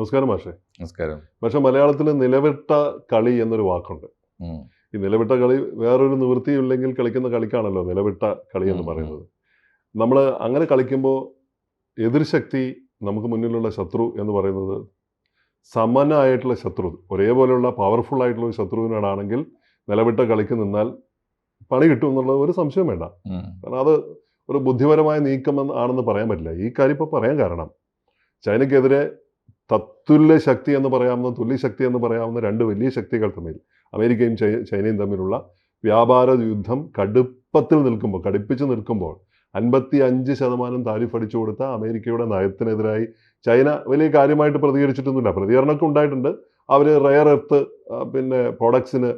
നമസ്കാരം മാഷേ. നമസ്കാരം. പക്ഷെ മലയാളത്തിൽ നിലവിട്ട കളി എന്നൊരു വാക്കുണ്ട്. ഈ നിലവിട്ട കളി വേറൊരു നിവൃത്തിയില്ലെങ്കിൽ കളിക്കുന്ന കളിക്കാണല്ലോ നിലവിട്ട കളി എന്ന് പറയുന്നത്. നമ്മൾ അങ്ങനെ കളിക്കുമ്പോൾ എതിർശക്തി നമുക്ക് മുന്നിലുള്ള ശത്രു എന്ന് പറയുന്നത് സമനായിട്ടുള്ള ശത്രു ഒരേപോലെയുള്ള പവർഫുൾ ആയിട്ടുള്ള ഒരു ശത്രുവിനോടാണെങ്കിൽ നിലവിട്ട കളിക്ക് നിന്നാൽ പണി കിട്ടും എന്നുള്ള ഒരു സംശയം വേണ്ട. കാരണം അത് ഒരു ബുദ്ധിപരമായ നീക്കം ആണെന്ന് പറയാൻ പറ്റില്ല. ഈ കാര്യം ഇപ്പോൾ പറയാൻ കാരണം. ചൈനയ്ക്കെതിരെ തത്തുല്യ ശക്തി എന്ന് പറയാവുന്ന തുല്യ ശക്തി എന്ന് പറയാവുന്ന രണ്ട് വലിയ ശക്തികൾ തമ്മിൽ അമേരിക്കയും ചൈനയും തമ്മിലുള്ള വ്യാപാര യുദ്ധം കടുപ്പത്തിൽ നിൽക്കുമ്പോൾ കടുപ്പിച്ച് നിൽക്കുമ്പോൾ അൻപത്തി അഞ്ച് ശതമാനം താരിഫ് അടിച്ചു കൊടുത്ത അമേരിക്കയുടെ നയത്തിനെതിരായി ചൈന വലിയ കാര്യമായിട്ട് പ്രതികരിച്ചിട്ടൊന്നുമില്ല. പ്രതികരണമൊക്കെ ഉണ്ടായിട്ടുണ്ട്. അവർ റയർ എർത്ത് പിന്നെ പ്രോഡക്ട്സിന്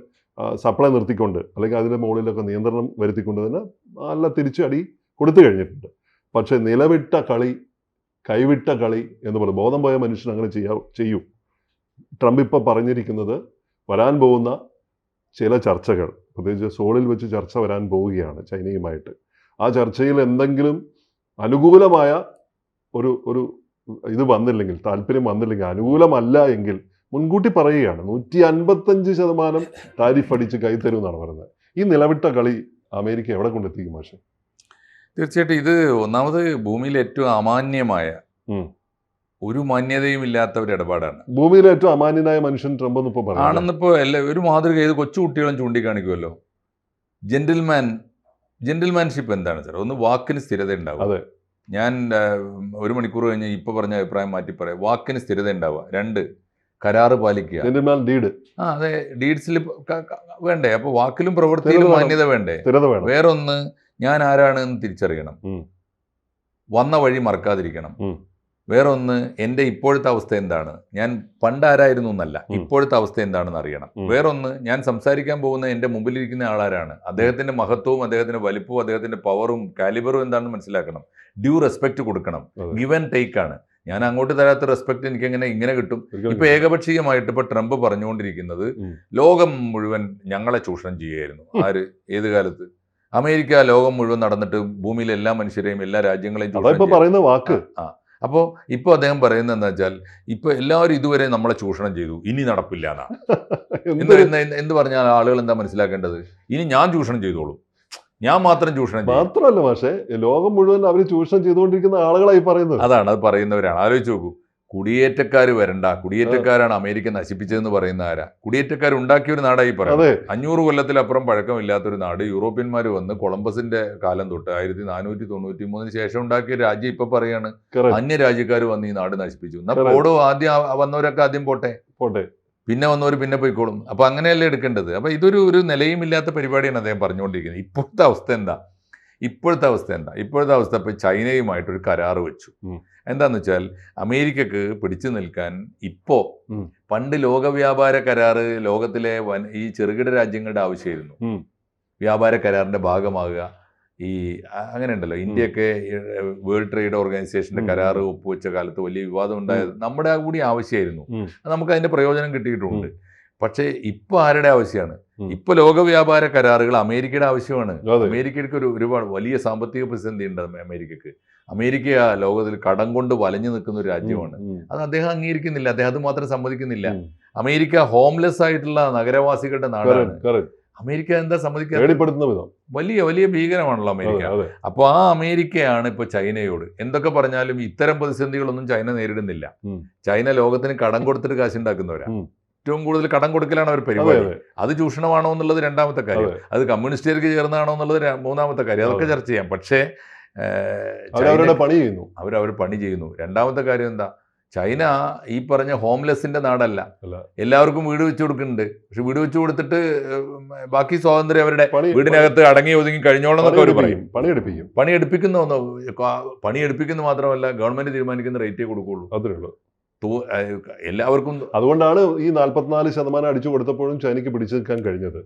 സപ്ലൈ നിർത്തിക്കൊണ്ട് അല്ലെങ്കിൽ അതിന്റെ മുകളിലൊക്കെ നിയന്ത്രണം വരുത്തിക്കൊണ്ട് തന്നെ നല്ല തിരിച്ചടി കൊടുത്തു കഴിഞ്ഞിട്ടുണ്ട്. പക്ഷേ നിലവിട്ട കളി കൈവിട്ട കളി എന്ന് പറയും. ബോധം പോയ മനുഷ്യൻ അങ്ങനെ ചെയ്യാ ചെയ്യൂ. ട്രംപ് ഇപ്പോൾ പറഞ്ഞിരിക്കുന്നത് വരാൻ പോകുന്ന ചില ചർച്ചകൾ. പ്രത്യേകിച്ച് സോളിൽ വെച്ച് ചർച്ച വരാൻ പോവുകയാണ് ചൈനയുമായിട്ട്. ആ ചർച്ചയിൽ എന്തെങ്കിലും അനുകൂലമായ ഒരു ഒരു ഇത് വന്നില്ലെങ്കിൽ താല്പര്യം വന്നില്ലെങ്കിൽ അനുകൂലമല്ല എങ്കിൽ മുൻകൂട്ടി പറയുകയാണ്. നൂറ്റി അൻപത്തഞ്ച് ശതമാനം താരിഫ് അടിച്ച് കൈത്തരും എന്നാണ് പറയുന്നത്. ഈ നിലവിട്ട കളി അമേരിക്ക എവിടെ കൊണ്ടെത്തിക്കും മാഷെ? തീർച്ചയായിട്ടും ഇത് ഒന്നാമത് ഭൂമിയിൽ ഏറ്റവും അമാന്യമായ ഒരു മാന്യതയും ഇല്ലാത്ത ഒരു ഇടപാടാണ്. ഭൂമിയിലെ ഏറ്റവും അമാന്യനായ മനുഷ്യൻ ട്രംപ് എന്നിപ്പോ ആണെന്നിപ്പോ എല്ലാ ഒരു മാതൃക ഏത് കൊച്ചു കുട്ടികളും ചൂണ്ടിക്കാണിക്കുമല്ലോ. ജെന്റിൽമാൻ ജെന്റിൽമാൻഷിപ്പ് എന്താണ് സാർ ഒന്ന് വാക്കിന് സ്ഥിരത ഉണ്ടാവും അതെ. ഞാൻ ഒരു മണിക്കൂർ കഴിഞ്ഞ് ഇപ്പൊ പറഞ്ഞ അഭിപ്രായം മാറ്റി പറയാം. വാക്കിന് സ്ഥിരത ഉണ്ടാവുക. രണ്ട് കരാറ് പാലിക്കുക. ഡീഡ്. ആ അതെ ഡീഡ്സിൽ വേണ്ടേ? അപ്പൊ വാക്കിലും പ്രവൃത്തിയിലും മാന്യത വേണ്ടേ? വേറൊന്ന് ഞാൻ ആരാണ് എന്ന് തിരിച്ചറിയണം വന്ന വഴി മറക്കാതിരിക്കണം. വേറൊന്ന് എന്റെ ഇപ്പോഴത്തെ അവസ്ഥ എന്താണ്? ഞാൻ പണ്ട് ആരായിരുന്നു എന്നല്ല ഇപ്പോഴത്തെ അവസ്ഥ എന്താണെന്ന് അറിയണം. വേറൊന്ന് ഞാൻ സംസാരിക്കാൻ പോകുന്ന എന്റെ മുമ്പിലിരിക്കുന്ന ആളാരാണ്? അദ്ദേഹത്തിന്റെ മഹത്വവും അദ്ദേഹത്തിന്റെ വലിപ്പവും അദ്ദേഹത്തിന്റെ പവറും കാലിബറും എന്താണെന്ന് മനസ്സിലാക്കണം. ഡ്യൂ റെസ്പെക്ട് കൊടുക്കണം. ഗിവ് ആൻഡ് ടേക്ക് ആണ്. ഞാൻ അങ്ങോട്ട് തരാത്ത റെസ്പെക്ട് എനിക്ക് എങ്ങനെ ഇങ്ങനെ കിട്ടും? ഇപ്പൊ ഏകപക്ഷീയമായിട്ട് ഇപ്പൊ ട്രംപ് പറഞ്ഞുകൊണ്ടിരിക്കുന്നത്. ലോകം മുഴുവൻ ഞങ്ങളെ ചൂഷണം ചെയ്യുകയായിരുന്നു. ആര്? ഏത് കാലത്ത്? അമേരിക്ക ലോകം മുഴുവൻ നടന്നിട്ട് ഭൂമിയിലെ എല്ലാ മനുഷ്യരെയും എല്ലാ രാജ്യങ്ങളെയും പറയുന്ന വാക്ക്. ആ അപ്പോൾ ഇപ്പോൾ അദ്ദേഹം പറയുന്നത് എന്താ വെച്ചാൽ ഇപ്പൊ എല്ലാവരും ഇതുവരെ നമ്മളെ ചൂഷണം ചെയ്തു. ഇനി നടപ്പില്ല എന്നാ. എന്ത് പറഞ്ഞാൽ ആളുകൾ എന്താ മനസ്സിലാക്കേണ്ടത്? ഇനി ഞാൻ ചൂഷണം ചെയ്തോളൂ. ഞാൻ മാത്രം ചൂഷണം മാത്രമല്ല പക്ഷേ ലോകം മുഴുവൻ അവർ ചൂഷണം ചെയ്തുകൊണ്ടിരിക്കുന്ന ആളുകളായി പറയുന്നത്. അതാണ് അത് പറയുന്നവരാണ്. ആലോചിച്ച് നോക്കൂ. കുടിയേറ്റക്കാർ വരണ്ട. കുടിയേറ്റക്കാരാണ് അമേരിക്ക നശിപ്പിച്ചതെന്ന് പറയുന്ന ആരാ? കുടിയേറ്റക്കാർ ഉണ്ടാക്കിയ ഒരു നാടായി പറയുന്നത് അതെ. അഞ്ഞൂറ് കൊല്ലത്തിലപ്പുറം പഴക്കമില്ലാത്തൊരു നാട്. യൂറോപ്യന്മാർ വന്ന് കൊളംബസിന്റെ കാലം തൊട്ട് ആയിരത്തി നാനൂറ്റി തൊണ്ണൂറ്റി മൂന്നിന് ശേഷം ഉണ്ടാക്കിയ രാജ്യം ഇപ്പൊ പറയാണ്. അന്യ രാജ്യക്കാർ വന്ന് ഈ നാട് നശിപ്പിച്ചു. എന്നാ. പോടോ ആദ്യം വന്നവരൊക്കെ ആദ്യം പോട്ടെ. പോട്ടെ. പിന്നെ വന്നവർ പിന്നെ പോയിക്കോളും. അപ്പൊ അങ്ങനെയല്ലേ എടുക്കേണ്ടത്? അപ്പൊ ഇതൊരു ഒരു നിലയുമില്ലാത്ത പരിപാടിയാണ് അദ്ദേഹം പറഞ്ഞുകൊണ്ടിരിക്കുന്നത്. ഇപ്പോഴത്തെ അവസ്ഥ എന്താ? ഇപ്പോഴത്തെ അവസ്ഥ എന്താ? ഇപ്പോഴത്തെ അവസ്ഥ ഇപ്പൊ ചൈനയുമായിട്ടൊരു കരാർ വെച്ചു. എന്താന്ന് വെച്ചാൽ അമേരിക്കക്ക് പിടിച്ചു നിൽക്കാൻ ഇപ്പോ പണ്ട് ലോക വ്യാപാര കരാറ് ലോകത്തിലെ വൻ ഈ ചെറുകിട രാജ്യങ്ങളുടെ ആവശ്യമായിരുന്നു. വ്യാപാര കരാറിന്റെ ഭാഗമാകുക ഈ അങ്ങനെ ഉണ്ടല്ലോ. ഇന്ത്യയൊക്കെ വേൾഡ് ട്രേഡ് ഓർഗനൈസേഷന്റെ കരാർ കരാറ് ഒപ്പുവെച്ച കാലത്ത് വലിയ വിവാദം ഉണ്ടായത് നമ്മുടെ കൂടി ആവശ്യമായിരുന്നു. നമുക്ക് അതിന്റെ പ്രയോജനം കിട്ടിയിട്ടുണ്ട്. പക്ഷേ ഇപ്പൊ ആരുടെ ആവശ്യമാണ് ഉം. ഇപ്പൊ ലോക വ്യാപാര കരാറുകൾ അമേരിക്കയുടെ ആവശ്യമാണ്. അമേരിക്കയ്ക്ക് ഒരു ഒരുപാട് വലിയ സാമ്പത്തിക പ്രതിസന്ധി ഉണ്ട് അമേ- അമേരിക്കക്ക് അമേരിക്ക ലോകത്തിൽ കടം കൊണ്ട് വലഞ്ഞു നിൽക്കുന്ന ഒരു രാജ്യമാണ്. അത് അദ്ദേഹം അംഗീകരിക്കുന്നില്ല. അദ്ദേഹം അത് മാത്രം സമ്മതിക്കുന്നില്ല. അമേരിക്ക ഹോംലെസ് ആയിട്ടുള്ള നഗരവാസികളുടെ നാടാണ്. അമേരിക്ക എന്താ സമ്മതിക്കുന്ന വിധം. വലിയ വലിയ ഭീകരമാണല്ലോ അമേരിക്ക. അപ്പൊ അപ്പോൾ ആ അമേരിക്കയാണ് ഇപ്പോൾ ചൈനയോട്. എന്തൊക്കെ പറഞ്ഞാലും ഇത്തരം പ്രതിസന്ധികളൊന്നും ചൈന നേരിടുന്നില്ല. ചൈന ലോകത്തിന് കടം കൊടുത്തിട്ട് കാശുണ്ടാക്കുന്നവരാ. ഏറ്റവും കൂടുതൽ കടം കൊടുക്കലാണ് അവർ പരിപാടി. അത്. ചൂഷണമാണോ എന്നുള്ളത് രണ്ടാമത്തെ കാര്യം. അത്. കമ്മ്യൂണിസ്റ്റുകാർക്ക് ചേർന്നാണോ എന്നുള്ളത് മൂന്നാമത്തെ കാര്യം. അതൊക്കെ ചർച്ച ചെയ്യാം. പക്ഷേ അവരവരുടെ പണി ചെയ്യുന്നു. അവരവർ പണി ചെയ്യുന്നു. രണ്ടാമത്തെ കാര്യം എന്താ? ചൈന ഈ പറഞ്ഞ ഹോംലെസിന്റെ നാടല്ല. എല്ലാവർക്കും വീട് വെച്ചു കൊടുക്കുന്നുണ്ട്. പക്ഷെ വീട് വെച്ചു കൊടുത്തിട്ട് ബാക്കി സ്വാതന്ത്ര്യം അവരുടെ വീടിനകത്ത് അടങ്ങി ഒതുങ്ങി കഴിഞ്ഞോളം എന്നൊക്കെ അവർ പറയും. പണിയെടുപ്പിക്കും പണിയെടുപ്പിക്കും പണിയെടുപ്പിക്കുന്ന ഒന്ന് പണിയെടുപ്പിക്കുന്ന മാത്രമല്ല ഗവൺമെന്റ് തീരുമാനിക്കുന്ന റേറ്റേ കൊടുക്കുള്ളൂ. അത്രേ ഉള്ളൂ. എല്ലാവർക്കും അതുകൊണ്ടാണ് ഈ നാല്പത്തിനാല് ശതമാനം അടിച്ചു കൊടുത്തപ്പോഴും ചൈനയ്ക്ക് പിടിച്ചു നിൽക്കാൻ കഴിഞ്ഞത്?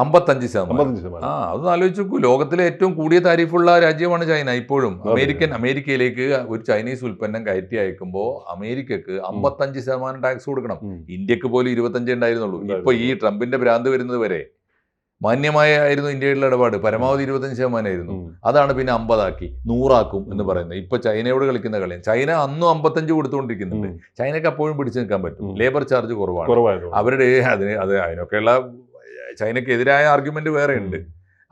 അമ്പത്തഞ്ച് ശതമാനം ആ അത് ആലോചിച്ച് നോക്കൂ ലോകത്തിലെ ഏറ്റവും കൂടിയ താരിഫുള്ള രാജ്യമാണ് ചൈന ഇപ്പോഴും. അമേരിക്കൻ അമേരിക്കയിലേക്ക് ഒരു ചൈനീസ് ഉൽപ്പന്നം കയറ്റി അയക്കുമ്പോൾ അമേരിക്കക്ക് അമ്പത്തഞ്ച് ശതമാനം ടാക്സ് കൊടുക്കണം. ഇന്ത്യയ്ക്ക് പോലും ഇരുപത്തഞ്ച് ഉണ്ടായിരുന്നുള്ളൂ ഇപ്പൊ ഈ. ട്രംപിന്റെ ഭ്രാന്ത് വരുന്നത് വരെ മാന്യമായ ആയിരുന്നു ഇന്ത്യയിലുള്ള ഇടപാട്. പരമാവധി ഇരുപത്തഞ്ച് ശതമാനമായിരുന്നു ആയിരുന്നു. അതാണ് പിന്നെ അമ്പതാക്കി. നൂറാക്കും എന്ന് പറയുന്നത്. ഇപ്പൊ ചൈനയോട് കളിക്കുന്ന കളിയാണ്. ചൈന അന്നും അമ്പത്തഞ്ച് കൊടുത്തുകൊണ്ടിരിക്കുന്നുണ്ട്. ചൈനക്ക് അപ്പോഴും പിടിച്ചു നിൽക്കാൻ പറ്റും. ലേബർ ചാർജ് കുറവാണ്. അവരുടെ അതിന് അത് അതിനൊക്കെയുള്ള ചൈനക്കെതിരായ ആർഗ്യുമെന്റ് വേറെ ഉണ്ട്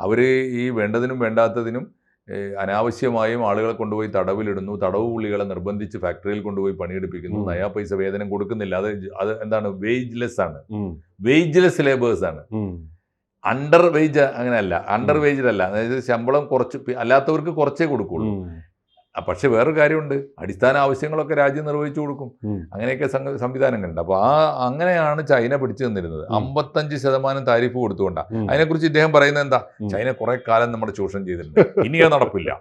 അവർ ഈ വേണ്ടതിനും വേണ്ടാത്തതിനും അനാവശ്യമായും ആളുകളെ കൊണ്ടുപോയി തടവിലിടുന്നു. തടവ് പുള്ളികളെ നിർബന്ധിച്ച് ഫാക്ടറിയിൽ കൊണ്ടുപോയി പണിയെടുപ്പിക്കുന്നു. നയാ പൈസ വേതനം കൊടുക്കുന്നില്ല. അത് അത് എന്താണ്? വേജ്ലെസ് ആണ്. വേജ്ലെസ് ലേബേഴ്സ് ആണ്. അണ്ടർ വേജ് അങ്ങനെയല്ല. അണ്ടർ. വേജിലല്ല അതായത് ശമ്പളം കുറച്ച് അല്ലാത്തവർക്ക് കുറച്ചേ കൊടുക്കുള്ളൂ. പക്ഷെ വേറൊരു കാര്യമുണ്ട്. അടിസ്ഥാന ആവശ്യങ്ങളൊക്കെ രാജ്യം നിർവഹിച്ചു കൊടുക്കും. അങ്ങനെയൊക്കെ സംവിധാനങ്ങളുണ്ട്. അപ്പോൾ ആ അങ്ങനെയാണ് ചൈന പിടിച്ചു നിന്നിരുന്നത് അമ്പത്തഞ്ച് ശതമാനം താരിഫ് കൊടുത്തുകൊണ്ടാണ്. അതിനെക്കുറിച്ച് ഇദ്ദേഹം പറയുന്നത് എന്താ? ചൈന കുറെ കാലം നമ്മുടെ ചൂഷണം ചെയ്തിട്ടുണ്ട്. ഇനി അത് നടപ്പില്ല.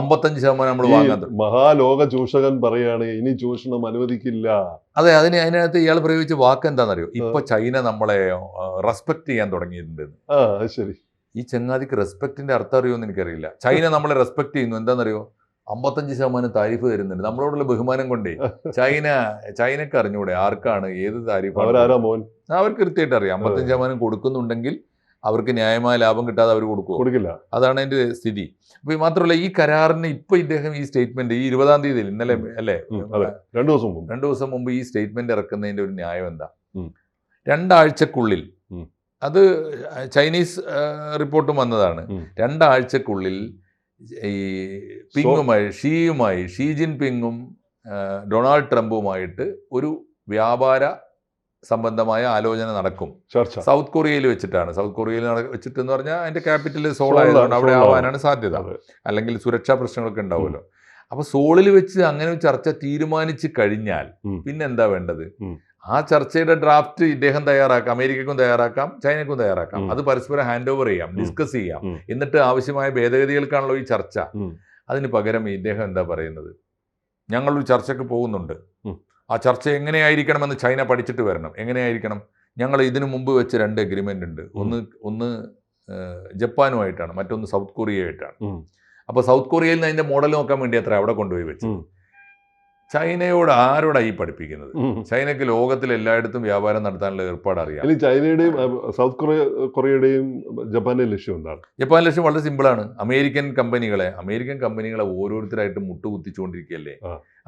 അമ്പത്തഞ്ച് ശതമാനം നമ്മൾ തുടങ്ങി. മഹാലോക ചൂഷകൻ പറയാണ് ഇനി ചൂഷണം അനുവദിക്കില്ല. അതെ അതിന് അതിനകത്ത് ഇയാൾ പ്രയോഗിച്ച വാക്ക് എന്താണെന്നറിയോ ഇപ്പൊ ചൈന നമ്മളെ റെസ്പെക്ട് ചെയ്യാൻ തുടങ്ങിയിട്ടുണ്ട്. ആ ശരി. ഈ ചങ്ങാതിക്ക് റെസ്പെക്റ്റിന്റെ അർത്ഥം അറിയുമെന്ന് എനിക്കറിയില്ല. ചൈന നമ്മളെ റെസ്പെക്ട് ചെയ്യുന്നു. എന്താണെന്നറിയോ അമ്പത്തഞ്ച് ശതമാനം താരിഫ് തരുന്നുണ്ട്. നമ്മളോടുള്ള ബഹുമാനം കൊണ്ടേ. ചൈന ചൈനക്ക് അറിഞ്ഞൂടെ ആർക്കാണ് ഏത് താരിഫ് അവർ കൃത്യമായിട്ട് അറിയാം. അമ്പത്തഞ്ച് ശതമാനം കൊടുക്കുന്നുണ്ടെങ്കിൽ അവർക്ക് ന്യായമായ ലാഭം കിട്ടാതെ അവർ കൊടുക്കുമോ കൊടുക്കില്ല. അതാണ് അതിന്റെ സ്ഥിതി. അപ്പൊ മാത്രമല്ല ഈ കരാറിന് ഇപ്പൊ ഇദ്ദേഹം ഈ സ്റ്റേറ്റ്മെന്റ് ഈ ഇരുപതാം തീയതി ഇന്നലെ അല്ലേ. രണ്ടു ദിവസം മുമ്പ്. രണ്ടു ദിവസം മുമ്പ് ഈ സ്റ്റേറ്റ്മെന്റ് ഇറക്കുന്നതിന്റെ ഒരു ന്യായം എന്താ? രണ്ടാഴ്ചക്കുള്ളിൽ അത് ചൈനീസ് റിപ്പോർട്ടും വന്നതാണ്. രണ്ടാഴ്ചക്കുള്ളിൽ ഈ പിങ്ങുമായി ഷീയുമായി ഷീ ജിൻ പിങ്ങും ഡൊണാൾഡ് ട്രംപുമായിട്ട് ഒരു വ്യാപാര സംബന്ധമായ ആലോചന നടക്കും. ചർച്ച. സൗത്ത് കൊറിയയിൽ വെച്ചിട്ടാണ്. സൗത്ത് കൊറിയയിൽ വെച്ചിട്ട് എന്ന് പറഞ്ഞാൽ അതിന്റെ ക്യാപിറ്റൽ സോൾ ആയതുകൊണ്ട് അവിടെ ആവാനാണ് സാധ്യത. അല്ലെങ്കിൽ സുരക്ഷാ പ്രശ്നങ്ങളൊക്കെ ഉണ്ടാവുമല്ലോ. അപ്പൊ സോളിൽ വെച്ച് അങ്ങനെ ഒരു ചർച്ച തീരുമാനിച്ചു കഴിഞ്ഞാൽ പിന്നെന്താ പിന്നെ എന്താ വേണ്ടത്? ആ ചർച്ചയുടെ ഡ്രാഫ്റ്റ് ഇദ്ദേഹം തയ്യാറാക്കാം അമേരിക്കക്കും തയ്യാറാക്കാം ചൈനക്കും തയ്യാറാക്കാം. അത് പരസ്പരം ഹാൻഡ് ഓവർ ചെയ്യാം ഡിസ്കസ് ചെയ്യാം. എന്നിട്ട് ആവശ്യമായ ഭേദഗതികൾക്കാണല്ലോ ഈ ചർച്ച. അതിന് പകരം ഇദ്ദേഹം എന്താ പറയുന്നത്? ഞങ്ങളൊരു ചർച്ചയ്ക്ക് പോകുന്നുണ്ട്. ആ ചർച്ച എങ്ങനെയായിരിക്കണമെന്ന് ചൈന പഠിച്ചിട്ട് വരണം. എങ്ങനെയായിരിക്കണം? ഞങ്ങൾ ഇതിനു മുമ്പ് വെച്ച് രണ്ട് എഗ്രിമെന്റ് ഉണ്ട്. ഒന്ന് ഒന്ന് ജപ്പാനുമായിട്ടാണ് മറ്റൊന്ന് സൗത്ത് കൊറിയയായിട്ടാണ്. അപ്പോൾ സൗത്ത് കൊറിയയിൽ നിന്ന് അതിന്റെ മോഡൽ നോക്കാൻ വേണ്ടി അത്ര അവിടെ കൊണ്ടുപോയി വെച്ചു? ചൈനയോട് ആരോടാ ഈ പഠിപ്പിക്കുന്നത്? ചൈനക്ക് ചൈനയ്ക്ക് ലോകത്തിൽ എല്ലായിടത്തും വ്യാപാരം നടത്താനുള്ള ഏർപ്പാട് അറിയാം. ചൈനയുടെയും സൗത്ത് കൊറിയ കൊറിയയുടെയും ജപ്പാന്റെ ലക്ഷ്യം എന്താണ്? ജപ്പാൻ ലക്ഷ്യം വളരെ സിമ്പിളാണ് അമേരിക്കൻ കമ്പനികളെ അമേരിക്കൻ കമ്പനികളെ ഓരോരുത്തരായിട്ട് മുട്ടുകുത്തിച്ചുകൊണ്ടിരിക്കുകയല്ലേ.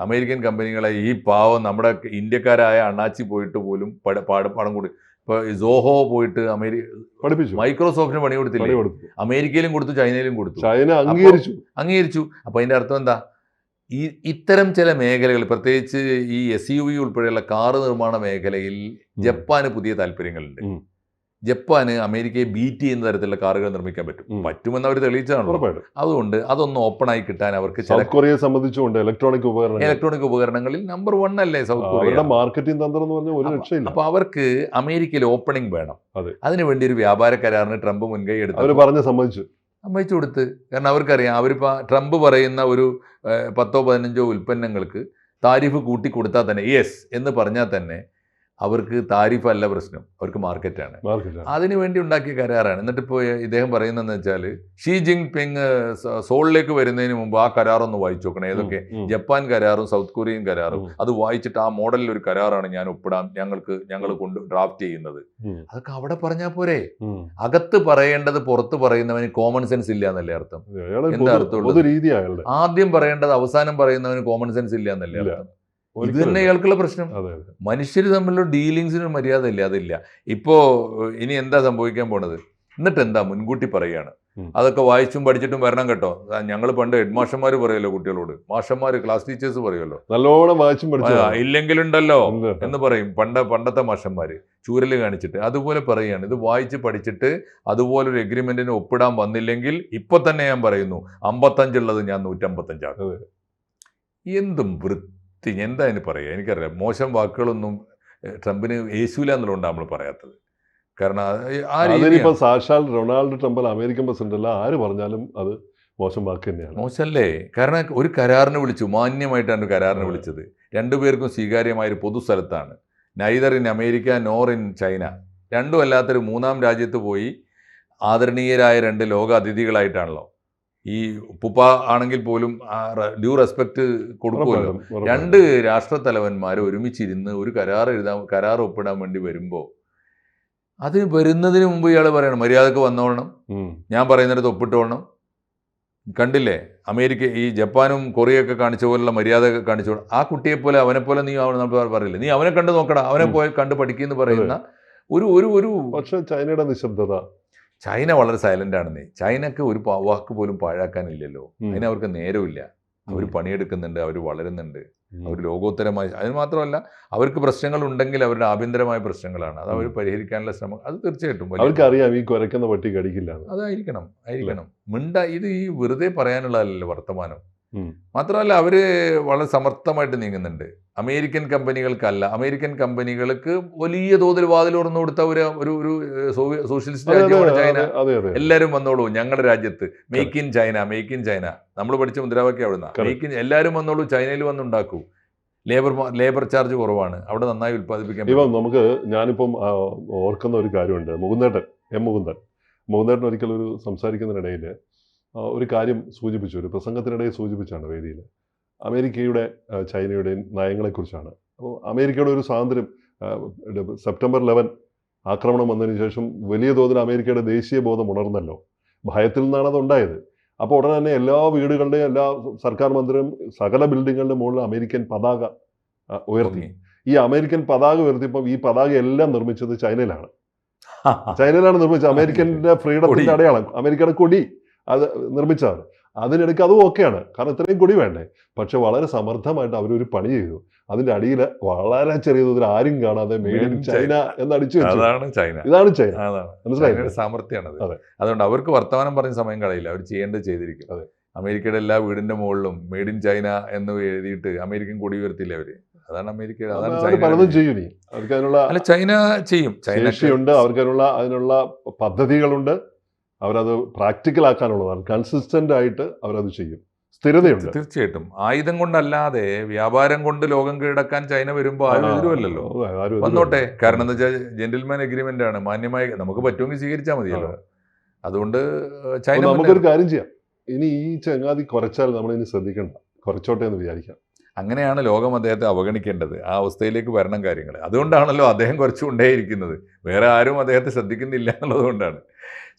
അമേരിക്കൻ കമ്പനികളെ ഈ പാവം നമ്മുടെ ഇന്ത്യക്കാരായ അണ്ണാച്ചി പോയിട്ട് പോലും പട പാട പണം കൂടി. ഇപ്പൊ സോഹോ പോയിട്ട് അമേരിക്ക പഠിപ്പിച്ചു. മൈക്രോസോഫ്റ്റിന് പണി കൊടുത്തില്ല? അമേരിക്കയിലും കൊടുത്തു ചൈനയിലും കൊടുത്തു. ചൈന അംഗീകരിച്ചു. അംഗീകരിച്ചു. അപ്പൊ അതിന്റെ അർത്ഥം എന്താ? ഈ ഇത്തരം ചില മേഖലകൾ പ്രത്യേകിച്ച് ഈ എസ് യു വി ഉൾപ്പെടെയുള്ള കാറ് നിർമ്മാണ മേഖലയിൽ ജപ്പാന് പുതിയ താല്പര്യങ്ങളുണ്ട്. ജപ്പാന് അമേരിക്കയെ ബീറ്റ് ചെയ്യുന്ന തരത്തിലുള്ള കാറുകൾ നിർമ്മിക്കാൻ പറ്റും. പറ്റുമെന്ന് അവർ തെളിയിച്ചതാണ് അതുകൊണ്ട് അതൊന്ന് ഓപ്പൺ ആയി കിട്ടാൻ അവർക്ക് സൗത്ത് കൊറിയയെ സംബന്ധിച്ചുകൊണ്ട് ഇലക്ട്രോണിക് ഉപകരണങ്ങൾ. ഇലക്ട്രോണിക് ഉപകരണങ്ങളിൽ നമ്പർ വൺ അല്ലേ സൗത്ത് കൊറിയ? മാർക്കറ്റിംഗ് തന്ത്രം എന്ന് പറഞ്ഞാൽ ഒരു രക്ഷയില്ല. അപ്പൊ അവർക്ക് അമേരിക്കയിൽ ഓപ്പണിംഗ് വേണം. അതെ. അതിനുവേണ്ടി ഒരു വ്യാപാര കരാറിന് ട്രംപ് മുൻകൈ എടുത്തു. അവർ പറഞ്ഞ സമ്മതിച്ചു. സമ്മതിച്ചു കൊടുത്ത്. കാരണം അവർക്കറിയാം അവരിപ്പോൾ ട്രംപ് പറയുന്ന ഒരു പത്തോ പതിനഞ്ചോ ഉൽപ്പന്നങ്ങൾക്ക് താരിഫ് കൂട്ടി കൊടുത്താൽ തന്നെ യെസ് എന്ന് പറഞ്ഞാൽ തന്നെ അവർക്ക് താരിഫ് അല്ല പ്രശ്നം. അവർക്ക് മാർക്കറ്റാണ്. അതിനുവേണ്ടി അതിനു വേണ്ടി ഉണ്ടാക്കിയ കരാറാണ്. എന്നിട്ട് ഇപ്പോൾ ഇദ്ദേഹം പറയുന്നതെന്ന് വെച്ചാൽ ഷീ ജിങ് പിങ് സോളിലേക്ക് വരുന്നതിന് മുമ്പ് ആ കരാറൊന്ന് വായിച്ചു നോക്കണം. ഏതൊക്കെ? ജപ്പാൻ കരാറും സൗത്ത് കൊറിയൻ കരാറും. അത് വായിച്ചിട്ട് ആ മോഡലിൽ ഒരു കരാറാണ് ഞാൻ ഒപ്പിടാൻ ഞങ്ങൾക്ക് ഞങ്ങൾ കൊണ്ട് ഡ്രാഫ്റ്റ് ചെയ്യുന്നത്. അതൊക്കെ അവിടെ പറഞ്ഞാൽ പോരെ? അകത്ത് പറയേണ്ടത് പുറത്ത് പറയുന്നവന് കോമൺ സെൻസ് ഇല്ല എന്നല്ലേ അർത്ഥം എന്താ അയാളുടെ. ആദ്യം പറയേണ്ടത് അവസാനം പറയുന്നവന് കോമൺ സെൻസ് ഇല്ല. എന്നല്ലേ അർത്ഥം? ഇത് തന്നെ ഇയാൾക്കുള്ള പ്രശ്നം. മനുഷ്യർ തമ്മിലുള്ള ഡീലിങ്സിന് മര്യാദ ഇല്ല അതില്ല. ഇപ്പോ ഇനി എന്താ സംഭവിക്കാൻ പോണത്? എന്നിട്ട് എന്താ മുൻകൂട്ടി പറയാണ്? അതൊക്കെ വായിച്ചും പഠിച്ചിട്ടും വരണം കേട്ടോ. ഞങ്ങൾ പണ്ട് ഹെഡ് മാഷന്മാർ പറയുമല്ലോ കുട്ടികളോട്. മാഷന്മാർ ക്ലാസ് ടീച്ചേഴ്സ് പറയുമല്ലോ നല്ലോണം വായിച്ചും ഇല്ലെങ്കിലുണ്ടല്ലോ എന്ന് പറയും പണ്ട പണ്ടത്തെ മാഷന്മാര്. ചൂരൽ കാണിച്ചിട്ട്. അതുപോലെ പറയുകയാണ് ഇത് വായിച്ച് പഠിച്ചിട്ട് അതുപോലെ ഒരു എഗ്രിമെന്റിന് ഒപ്പിടാൻ വന്നില്ലെങ്കിൽ ഇപ്പൊ തന്നെ ഞാൻ പറയുന്നു അമ്പത്തഞ്ചുള്ളത് ഞാൻ നൂറ്റമ്പത്തഞ്ചാണ്. എന്തും വൃത്തി എന്താ അതിന് പറയുക? എനിക്കറിയാം മോശം വാക്കുകളൊന്നും ട്രംപിന് യേശുവില്ല എന്നുള്ളതുകൊണ്ട് നമ്മൾ പറയാത്തത്. കാരണം അതിനിപ്പോൾ സാക്ഷാൽ റൊണാൾഡ് ട്രംപ് അമേരിക്കൻ പ്രസിഡന്റ് അല്ല ആര് പറഞ്ഞാലും അത് മോശം വാക്ക് തന്നെയാണ്. മോശമല്ലേ? കാരണം ഒരു കരാറിന് വിളിച്ചു മാന്യമായിട്ടാണ് കരാറിന്. വിളിച്ചത്. രണ്ടുപേർക്കും സ്വീകാര്യമായ ഒരു പൊതുസ്ഥലത്താണ്. Neither in America nor in China രണ്ടും അല്ലാത്തൊരു മൂന്നാം രാജ്യത്ത് പോയി ആദരണീയരായ രണ്ട് ലോക അതിഥികളായിട്ടാണല്ലോ ഈ ഉപ്പുപ്പ ആണെങ്കിൽ പോലും ഡ്യൂ റെസ്പെക്ട് കൊടുക്കുമല്ലോ. രണ്ട് രാഷ്ട്ര രണ്ട് രാഷ്ട്രത്തലവന്മാർ ഒരുമിച്ചിരുന്ന് ഒരു കരാർ എഴുതാൻ കരാർ ഒപ്പിടാൻ വേണ്ടി വരുമ്പോൾ അത് വരുന്നതിന് മുമ്പ് ഇയാൾ പറയണം മര്യാദയ്ക്ക് വന്നോളണം. ഞാൻ പറയുന്നിടത്ത് ഒപ്പിട്ടോളണം. കണ്ടില്ലേ? അമേരിക്ക ഈ ജപ്പാനും കൊറിയയൊക്കെ കാണിച്ച പോലുള്ള മര്യാദ കാണിച്ചു ആ കുട്ടിയെ പോലെ അവനെ പോലെ നീ ആവണം പറയില്ല? നീ അവനെ കണ്ട് നോക്കടാ അവനെ പോയി കണ്ട് പഠിക്കുന്നു പറയുന്ന ഒരു ഒരു ഒരു പക്ഷെ ചൈനയുടെ നിശബ്ദത ചൈന വളരെ സൈലന്റ് ആണെന്നേ. ചൈനക്ക് ഒരു വാക്ക് പോലും പാഴാക്കാനില്ലല്ലോ. അതിന് അവർക്ക് നേരമില്ല അവർ പണിയെടുക്കുന്നുണ്ട് അവർ വളരുന്നുണ്ട്. അവർ ലോകോത്തരമായി അതിന് മാത്രമല്ല അവർക്ക് പ്രശ്നങ്ങൾ ഉണ്ടെങ്കിൽ അവരുടെ ആഭ്യന്തരമായ പ്രശ്നങ്ങളാണ്. അത് അവർ. പരിഹരിക്കാനുള്ള ശ്രമം അത് തീർച്ചയായിട്ടും അവർക്ക് അറിയാം ഈ കുരക്കുന്ന പട്ടി കടിക്കില്ല അതായിരിക്കണം ആയിരിക്കണം. മിണ്ട ഇത് ഈ വെറുതെ പറയാനുള്ളതല്ലല്ലോ വർത്തമാനം. മാത്രമല്ല അവർ വളരെ സമർത്ഥമായിട്ട് നീങ്ങുന്നുണ്ട്. അമേരിക്കൻ കമ്പനികൾക്കല്ല. അമേരിക്കൻ കമ്പനികൾക്ക് വലിയ തോതിൽ വാതിൽ തുറന്നു കൊടുത്ത ഒരു ഒരു ഒരു സോഷ്യലിസ്റ്റ് രാജ്യമാണ് ചൈന. എല്ലാവരും വന്നോളൂ. ഞങ്ങളുടെ രാജ്യത്ത്. Make in China make in China നമ്മൾ പഠിച്ച മുദ്രാവാക്യം അവിടുന്ന്. മേക്ക് ഇൻ എല്ലാവരും വന്നോളൂ. ചൈനയിൽ വന്നുണ്ടാക്കൂ. ലേബർ ലേബർ ചാർജ് കുറവാണ്. അവിടെ നന്നായി ഉത്പാദിപ്പിക്കാൻ ഇപ്പം നമുക്ക് ഞാനിപ്പം ഓർക്കുന്ന ഒരു കാര്യമുണ്ട്. മുകുന്ദേട്ടൻ എം മുകുന്ദൻ മുകുന്ദേട്ടൻ ഒരിക്കലും ഒരു സംസാരിക്കുന്നതിനിടയിൽ ഒരു കാര്യം സൂചിപ്പിച്ചു. ഒരു പ്രസംഗത്തിനിടയിൽ സൂചിപ്പിച്ചാണ് വേദിയിൽ. അമേരിക്കയുടെ ചൈനയുടെ നയങ്ങളെക്കുറിച്ചാണ്. അപ്പോൾ അമേരിക്കയുടെ ഒരു സ്വാതന്ത്ര്യം സെപ്റ്റംബർ ലെവൻ ആക്രമണം വന്നതിന് ശേഷം വലിയ തോതിൽ അമേരിക്കയുടെ ദേശീയ ബോധം ഉണർന്നല്ലോ. ഭയത്തിൽ നിന്നാണ് അത് ഉണ്ടായത്. അപ്പോൾ ഉടനെ തന്നെ എല്ലാ വീടുകളുടെയും എല്ലാ സർക്കാർ മന്ത്രിയും സകല ബിൽഡിങ്ങുകളുടെ മുകളിൽ അമേരിക്കൻ പതാക ഉയർത്തി. ഈ അമേരിക്കൻ പതാക ഉയർത്തിയപ്പോൾ ഈ പതാക എല്ലാം നിർമ്മിച്ചത് ചൈനയിലാണ്. ചൈനയിലാണ് നിർമ്മിച്ചത്. അമേരിക്കന്റെ ഫ്രീഡത്തിന്റെ അടയാളം. അമേരിക്കയുടെ കൊടി. അത് നിർമ്മിച്ചതാണ്. അതിനിടയ്ക്ക് അതും ഓക്കെയാണ്. കാരണം ഇത്രയും കൂടി വേണ്ടേ? പക്ഷെ വളരെ സമർത്ഥമായിട്ട് അവരൊരു പണി ചെയ്തു. അതിന്റെ അടിയിൽ വളരെ ചെറിയ തോതിൽ ആരും കാണാതെ മെയ്ഡ് ഇൻ ചൈന എന്ന് അടിച്ചു അതാണ് ചൈന ഇതാണ് ചൈന ചൈനയുടെ അതുകൊണ്ട് അവർക്ക് വർത്തമാനം പറഞ്ഞ സമയം കളയില്ല. അവർ ചെയ്യേണ്ടത് ചെയ്തിരിക്കും. അതെ. അമേരിക്കയുടെ എല്ലാ വീടിന്റെ മുകളിലും മെയ്ഡ് ഇൻ ചൈന എന്ന് എഴുതിയിട്ട് അമേരിക്കൻ കൊടി ഉയർത്തില്ല അവർ? അതാണ് അമേരിക്ക അതാണ് ചൈന പലതും ചെയ്യും നീ അവർക്ക് അതിനുള്ള അല്ല ചൈന ചെയ്യും. ചൈന ഉണ്ട് അവർക്ക് അതിനുള്ള അതിനുള്ള പദ്ധതികളുണ്ട്. അവരത് പ്രാക്ടിക്കൽ ആക്കാനുള്ളതാണ് കൺസിസ്റ്റന്റ് ആയിട്ട് അവരത് ചെയ്യും. സ്ഥിരതയുണ്ട്. തീർച്ചയായിട്ടും. ആയുധം കൊണ്ടല്ലാതെ വ്യാപാരം കൊണ്ട് ലോകം കീഴടക്കാൻ ചൈന വരുമ്പോൾ ആരും എതിരുമല്ലല്ലോ. വന്നോട്ടെ. കാരണം എന്താ വെച്ചാൽ ജെന്റിൽമാൻ അഗ്രിമെന്റ് ആണ്. മാന്യമായ നമുക്ക് പറ്റുമെങ്കിൽ സ്വീകരിച്ചാൽ മതിയല്ലോ. അതുകൊണ്ട് ചൈന നമുക്കൊരു കാര്യം ചെയ്യാം. ഇനി ഈ ചങ്ങാതി കുറച്ചാൽ നമ്മൾ ഇനി ശ്രദ്ധിക്കണ്ട. കുറച്ചോട്ടെ എന്ന് വിചാരിക്കാം. അങ്ങനെയാണ് ലോകം അദ്ദേഹത്തെ അവഗണിക്കേണ്ടത്. ആ അവസ്ഥയിലേക്ക് വരണം കാര്യങ്ങൾ അതുകൊണ്ടാണല്ലോ അദ്ദേഹം കുറച്ചുകൊണ്ടേയിരിക്കുന്നത്. വേറെ ആരും അദ്ദേഹത്തെ ശ്രദ്ധിക്കുന്നില്ല എന്നുള്ളത് കൊണ്ടാണ്.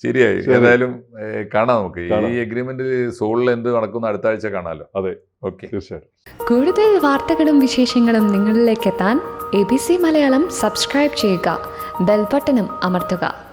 ശരിയായി. എന്തായാലും ഏതായാലും കാണാം നമുക്ക്. ഈ എഗ്രിമെന്റിൽ സോളിൽ എന്ത് നടക്കുന്ന അടുത്ത ആഴ്ച കാണാമല്ലോ അതെ. ഓക്കെ. കൂടുതൽ വാർത്തകളും വിശേഷങ്ങളും നിങ്ങളിലേക്ക് എത്താൻ A B C Malayalam subscribe ചെയ്യുക. ബെൽബട്ടനും അമർത്തുക.